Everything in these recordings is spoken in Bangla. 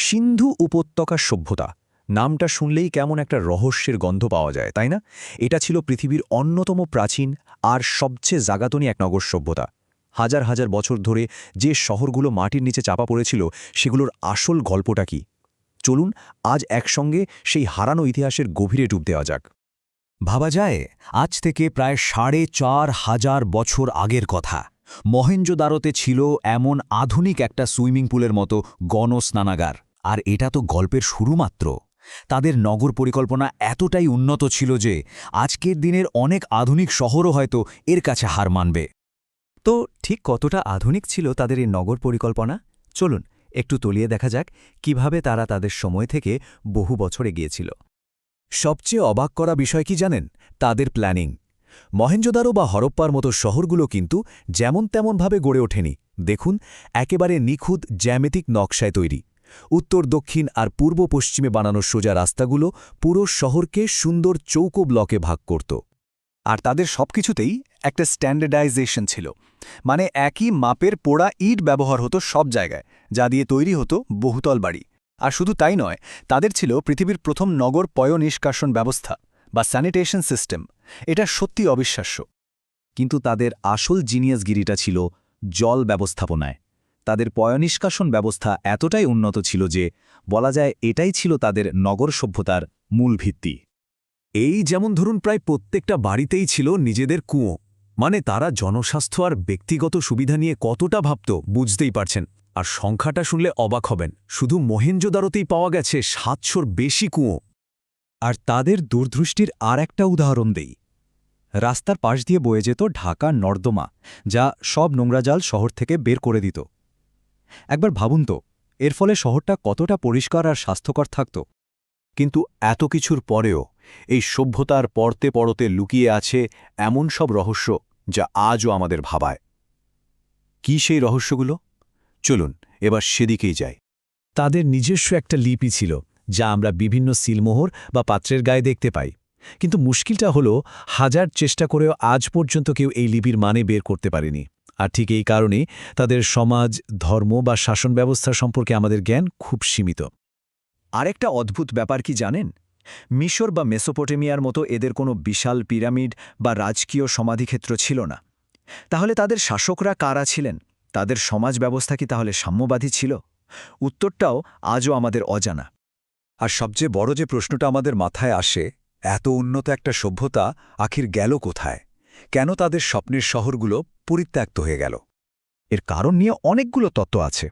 সিন্ধু উপত্যকার সভ্যতা। নামটা শুনলেই কেমন একটা রহস্যের গন্ধ পাওয়া যায়, তাই না? এটা ছিল পৃথিবীর অন্যতম প্রাচীন আর সবচেয়ে জাগাতনী এক নগর সভ্যতা। হাজার হাজার বছর ধরে যে শহরগুলো মাটির নিচে চাপা পড়েছিল, সেগুলোর আসল গল্পটা কি? চলুন আজ একসঙ্গে সেই হারানো ইতিহাসের গভীরে ডুব দেওয়া যাক। ভাবা যায়, আজ থেকে প্রায় সাড়ে চার হাজার বছর আগের কথা। মহেঞ্জোদারোতে ছিল এমন আধুনিক একটা সুইমিং পুলের মতো গণস্নানাগার। আর এটা তো গল্পের শুরু মাত্র তাদের নগর পরিকল্পনা এতটাই উন্নত ছিল যে, আজকের দিনের অনেক আধুনিক শহরও হয়তো এর কাছে হার মানবে। তো ঠিক কতটা আধুনিক ছিল তাদের এই নগর পরিকল্পনা? চলুন, একটু তলিয়ে দেখা যাক কীভাবে তারা তাদের সময় থেকে বহু বছর এগিয়েছিল। সবচেয়ে অবাক করা বিষয় কি জানেন? তাদের প্ল্যানিং। মহেঞ্জোদারো বা হরপ্পার মতো শহরগুলো কিন্তু যেমন তেমনভাবে গড়ে ওঠেনি। দেখুন, একেবারে নিখুঁত জ্যামিতিক নকশায় তৈরি। উত্তর, দক্ষিণ আর পূর্ব পশ্চিমে বানানো সোজা রাস্তাগুলো পুরো শহরকে সুন্দর চৌকো ব্লকে ভাগ করত। আর তাদের সবকিছুতেই একটা স্ট্যান্ডার্ডাইজেশন ছিল। মানে একই মাপের পোড়া ইট ব্যবহার হতো সব জায়গায়, যা দিয়ে তৈরি হতো বহুতল বাড়ি। আর শুধু তাই নয়, তাদের ছিল পৃথিবীর প্রথম নগর পয় নিষ্কাশন ব্যবস্থা বা স্যানিটেশন সিস্টেম। এটা সত্যি অবিশ্বাস্য। কিন্তু তাদের আসল জিনিয়াসগিরিটা ছিল জল ব্যবস্থাপনায়। তাদের পয়নিষ্কাশন ব্যবস্থা এতটাই উন্নত ছিল যে, বলা যায় এটাই ছিল তাদের নগর সভ্যতার মূল ভিত্তি। এই যেমন ধরুন প্রায় প্রত্যেকটা বাড়িতেই ছিল নিজেদের কুঁয়ো। মানে তারা জনস্বাস্থ্য আর ব্যক্তিগত সুবিধা নিয়ে কতটা ভাবত বুঝতেই পারছেন। আর সংখ্যাটা শুনলে অবাক হবেন, শুধু মহেঞ্জোদারোতেই পাওয়া গেছে সাতশোর বেশি কুঁয়ো। আর তাদের দূরদৃষ্টির আর একটা উদাহরণ দেই। রাস্তার পাশ দিয়ে বয়ে যেত ঢাকা নর্দমা, যা সব নোংরা জাল শহর থেকে বের করে দিত। একবার ভাবুন তো, এর ফলে শহরটা কতটা পরিষ্কার আর স্বাস্থ্যকর থাকত। কিন্তু এত কিছুর পরেও এই সভ্যতার পরতে পরতে লুকিয়ে আছে এমন সব রহস্য যা আজও আমাদের ভাবায়। কি সেই রহস্যগুলো? চলুন, এবার সেদিকেই যাই। তাদের নিজস্ব একটা লিপি ছিল, যা আমরা বিভিন্ন সিলমোহর বা পাত্রের গায়ে দেখতে পাই। কিন্তু মুশকিলটা হলো, হাজার চেষ্টা করেও আজ পর্যন্ত কেউ এই লিপির মানে বের করতে পারেনি। আর ঠিক এই কারণেই তাদের সমাজ, ধর্ম বা শাসন ব্যবস্থা সম্পর্কে আমাদের জ্ঞান খুব সীমিত। আরেকটা অদ্ভুত ব্যাপার কি জানেন? মিশর বা মেসোপটেমিয়ার মতো এদের কোনো বিশাল পিরামিড বা রাজকীয় সমাধিক্ষেত্র ছিল না। তাহলে তাদের শাসকরা কারা ছিলেন? তাদের সমাজ ব্যবস্থা কি তাহলে সাম্যবাদী ছিল? উত্তরটাও আজও আমাদের অজানা। আর সবচেয়ে বড় যে প্রশ্নটা আমাদের মাথায় আসে, এত উন্নত একটা সভ্যতা, আখির গেল কোথায়? কেন তাদের স্বপ্নের শহরগুলো পরিত্যক্ত হয়ে গেল। এর কারণ নিয়ে অনেকগুলো তত্ত্ব আছে।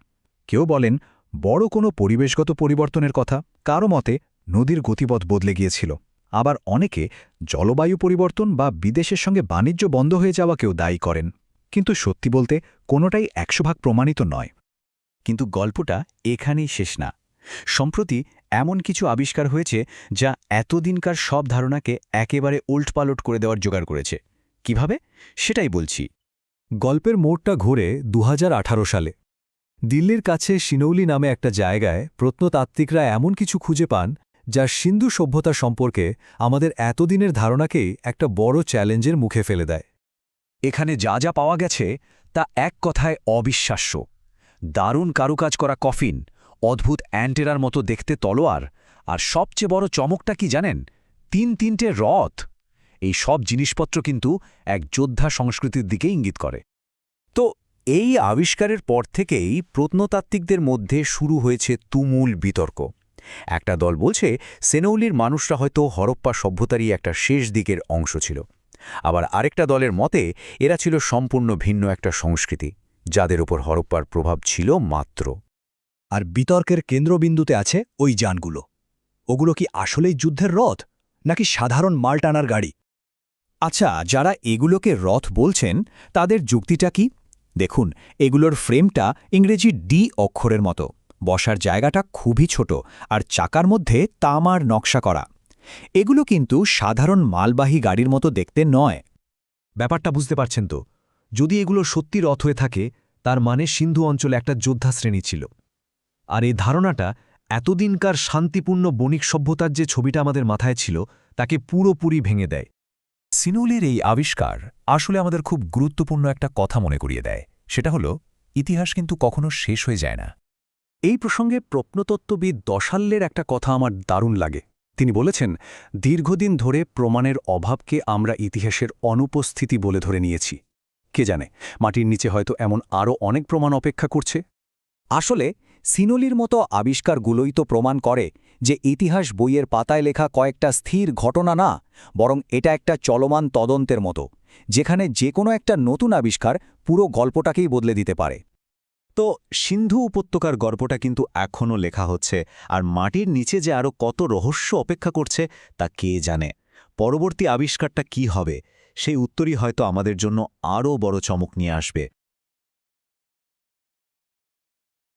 কেউ বলেন, বড় কোনো পরিবেশগত পরিবর্তনের কথা, কারও মতে নদীর গতিপথ বদলে গিয়েছিল। আবার অনেকে জলবায়ু পরিবর্তন বা বিদেশের সঙ্গে বাণিজ্য বন্ধ হয়ে যাওয়াকেও দায়ী করেন। কিন্তু সত্যি বলতে কোনোটাই একশো ভাগ প্রমাণিত নয়। কিন্তু গল্পটা এখানেই শেষ না। সম্প্রতি এমন কিছু আবিষ্কার হয়েছে যা এতদিনকার সব ধারণাকে একেবারে উল্টপালট করে দেওয়ার জোগাড় করেছে। কীভাবে? সেটাই বলছি। গল্পের মোড়টা ঘুরে দু সালে। দিল্লির কাছে সিনৌলি নামে একটা জায়গায় প্রত্নতাত্ত্বিকরা এমন কিছু খুঁজে পান যা সিন্ধু সভ্যতা সম্পর্কে আমাদের এতদিনের ধারণাকেই একটা বড় চ্যালেঞ্জের মুখে ফেলে দেয়। এখানে যা যা পাওয়া গেছে তা এক কথায় অবিশ্বাস্য। দারুণ কারুকাজ করা কফিন, অদ্ভুত অ্যান্টেরার মতো দেখতে তলোয়ার, আর সবচেয়ে বড় চমকটা কি জানেন? তিন তিনটে রথ! এই সব জিনিসপত্র কিন্তু এক যোদ্ধা সংস্কৃতির দিকে ইঙ্গিত করে। তো এই আবিষ্কারের পর থেকেই প্রত্নতাত্ত্বিকদের মধ্যে শুরু হয়েছে তুমুল বিতর্ক। একটা দল বলছে, সেনৌলির মানুষরা হয়তো হরপ্পা সভ্যতারই একটা শেষ দিকের অংশ ছিল। আবার আরেকটা দলের মতে, এরা ছিল সম্পূর্ণ ভিন্ন একটা সংস্কৃতি, যাদের ওপর হরপ্পার প্রভাব ছিল মাত্র। আর বিতর্কের কেন্দ্রবিন্দুতে আছে ওই যানগুলো। ওগুলো কি আসলেই যুদ্ধের রথ, নাকি সাধারণ মাল টানার গাড়ি? আচ্ছা যারা এগুলোকে রথ বলছেন, তাদের যুক্তিটা কি? দেখুন, এগুলোর ফ্রেমটা ইংরেজি ডি অক্ষরের মতো। বসার জায়গাটা খুবই ছোট আর চাকার মধ্যে তামার নকশা করা। এগুলো কিন্তু সাধারণ মালবাহী গাড়ির মতো দেখতে নয়। ব্যাপারটা বুঝতে পারছেন তো? যদি এগুলো সত্যি রথ হয়ে থাকে, তার মানে সিন্ধু অঞ্চলে একটা যোদ্ধা শ্রেণি ছিল। আর এই ধারণাটা এতদিনকার শান্তিপূর্ণ বণিক সভ্যতার যে ছবিটা আমাদের মাথায় ছিল, তাকে পুরোপুরি ভেঙে দেয়। সিনুলির এই আবিষ্কার আসলে আমাদের খুব গুরুত্বপূর্ণ একটা কথা মনে করিয়ে দেয়, সেটা হলো, ইতিহাস কিন্তু কখনো শেষ হয়ে যায় না। এই প্রসঙ্গে প্রত্নতত্ত্ববিদ দশাল্যের একটা কথা আমার দারুণ লাগে। তিনি বলেছেন, দীর্ঘদিন ধরে প্রমাণের অভাবকে আমরা ইতিহাসের অনুপস্থিতি বলে ধরে নিয়েছি। কে জানে, মাটির নিচে হয়তো এমন আরও অনেক প্রমাণ অপেক্ষা করছে? আসলে সিনোলির মতো আবিষ্কারগুলোই তো প্রমাণ করে যে ইতিহাস বইয়ের পাতায় লেখা কয়েকটা স্থির ঘটনা না, বরং এটা একটা চলমান তদন্তের মতো, যেখানে যে কোনো একটা নতুন আবিষ্কার পুরো গল্পটাকেই বদলে দিতে পারে। তো সিন্ধু উপত্যকার গল্পটা কিন্তু এখনও লেখা হচ্ছে, আর মাটির নিচে যে আরও কত রহস্য অপেক্ষা করছে তা কে জানে? পরবর্তী আবিষ্কারটা কি হবে, সেই উত্তরই হয়তো আমাদের জন্য আরও বড় চমক নিয়ে আসবে।